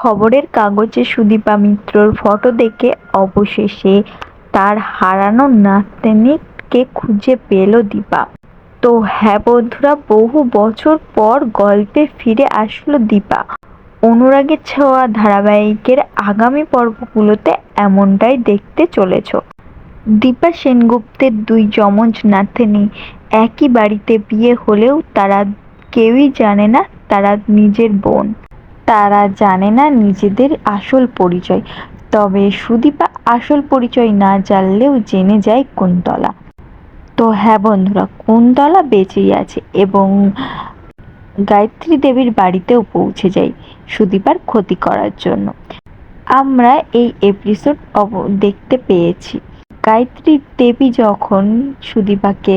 খবরের কাগজে সুদীপা মিত্রর ফটো দেখে অবশেষে তার হারানো নাতনিকে খুঁজে পেল দীপা। তো হ্যাঁ বন্ধুরা, বহু বছর পর গল্পে ফিরে আসলো দীপা। অনুরাগের ছোঁয়া ধারাবাহিকের আগামী পর্বগুলোতে এমনটাই দেখতে চলেছ। দীপা সেনগুপ্তের দুই যমজ নাতনি একই বাড়িতে বিয়ে হলেও তারা কেউই জানে না তারা নিজের বোন। তারা জানে না নিজেদের আসল পরিচয়। তবে সুদীপা আসল পরিচয় না জানলেও জেনে যায় কুন্তলা। তো হ্যাঁ বন্ধুরা, কুন্তলা বেঁচেই আছে এবং গায়ত্রী দেবীর বাড়িতেও পৌঁছে যায় সুদীপার ক্ষতি করার জন্য। আমরা এই এপিসোড দেখতে পেয়েছি। গায়ত্রী দেবী যখন সুদীপাকে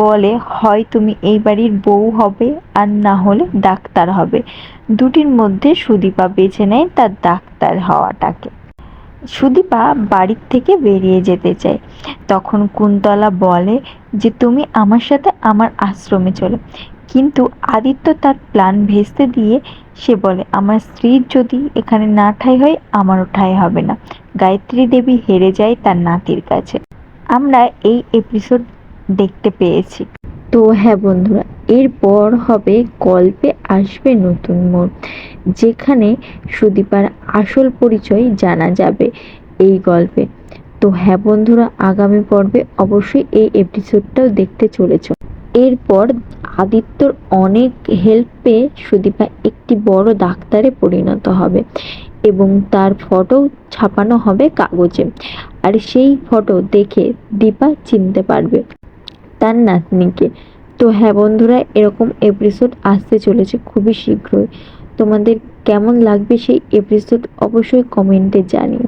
বলে, হয় তুমি এই বাড়ির বউ হবে আর না হলে ডাক্তার হবে। দুটির মধ্যে সুদীপা বেছে নেয় তার ডাক্তার হওয়াটাকে। সুদীপা বাড়ির থেকে বেরিয়ে যেতে চায়। তখন কুন্তলা বলে যে, তুমি আমার সাথে আমার আশ্রমে চলো। কিন্তু আদিত্য তার প্ল্যান ভেস্তে দিয়ে সে বলে, আমার স্ত্রীর যদি এখানে না ঠাই হয়, আমারও ঠাই হবে না। গায়ত্রী দেবী হেরে যায় তার নাতির কাছে। আমরা এই এপিসোড দেখতে পেয়েছি। তো হ্যাঁ বন্ধুরা, এরপর হবে গল্পে আসবে নতুন মোড়, যেখানে সুদীপার আসল পরিচয় জানা যাবে এই গল্পে। তো হ্যাঁ বন্ধুরা, আগামী পর্বে অবশ্যই এই এপিসোডটাও দেখতে চলেছ। এরপর আদিত্যর অনেক হেল্প পেয়ে সুদীপা একটি বড় ডাক্তারে পরিণত হবে এবং তার ফটো ছাপানো হবে কাগজে। আর সেই ফটো দেখে দীপা চিনতে পারবে। তার নাতনিকে। তো হ্যাঁ বন্ধুরা, এরকম এপিসোড আসতে চলেছে খুবই শীঘ্রই। তোমাদের কেমন লাগবে সেই এপিসোড অবশ্যই কমেন্টে জানিও।